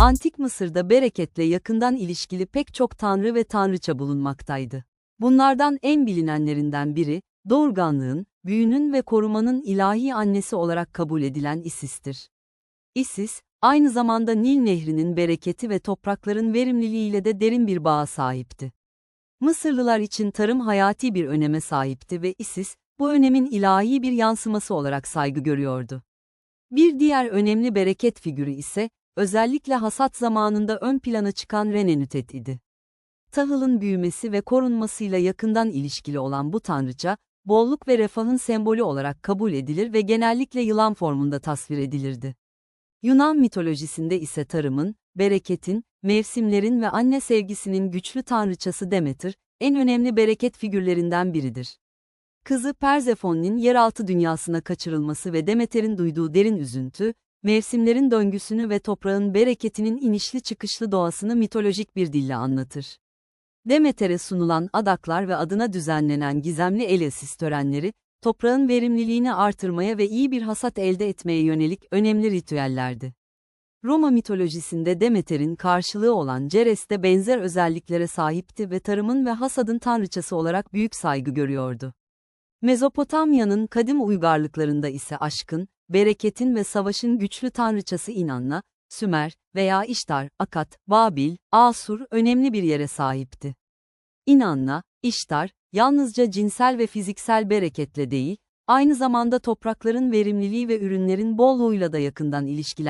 Antik Mısır'da bereketle yakından ilişkili pek çok tanrı ve tanrıça bulunmaktaydı. Bunlardan en bilinenlerinden biri, doğurganlığın, büyünün ve korumanın ilahi annesi olarak kabul edilen Isis'tir. Isis, aynı zamanda Nil Nehri'nin bereketi ve toprakların verimliliğiyle de derin bir bağa sahipti. Mısırlılar için tarım hayati bir öneme sahipti ve Isis, bu önemin ilahi bir yansıması olarak saygı görüyordu. Bir diğer önemli bereket figürü ise, özellikle hasat zamanında ön plana çıkan Renenütet idi. Tahılın büyümesi ve korunmasıyla yakından ilişkili olan bu tanrıça, bolluk ve refahın sembolü olarak kabul edilir ve genellikle yılan formunda tasvir edilirdi. Yunan mitolojisinde ise tarımın, bereketin, mevsimlerin ve anne sevgisinin güçlü tanrıçası Demeter, en önemli bereket figürlerinden biridir. Kızı Persefone'nin yeraltı dünyasına kaçırılması ve Demeter'in duyduğu derin üzüntü, mevsimlerin döngüsünü ve toprağın bereketinin inişli çıkışlı doğasını mitolojik bir dille anlatır. Demeter'e sunulan adaklar ve adına düzenlenen gizemli Elesis törenleri, toprağın verimliliğini artırmaya ve iyi bir hasat elde etmeye yönelik önemli ritüellerdi. Roma mitolojisinde Demeter'in karşılığı olan Ceres de benzer özelliklere sahipti ve tarımın ve hasadın tanrıçası olarak büyük saygı görüyordu. Mezopotamya'nın kadim uygarlıklarında ise aşkın, bereketin ve savaşın güçlü tanrıçası İnanna, Sümer veya İştar, Akat, Babil, Asur önemli bir yere sahipti. İnanna, İştar, yalnızca cinsel ve fiziksel bereketle değil, aynı zamanda toprakların verimliliği ve ürünlerin bolluğuyla da yakından ilişkilendirilmiştir.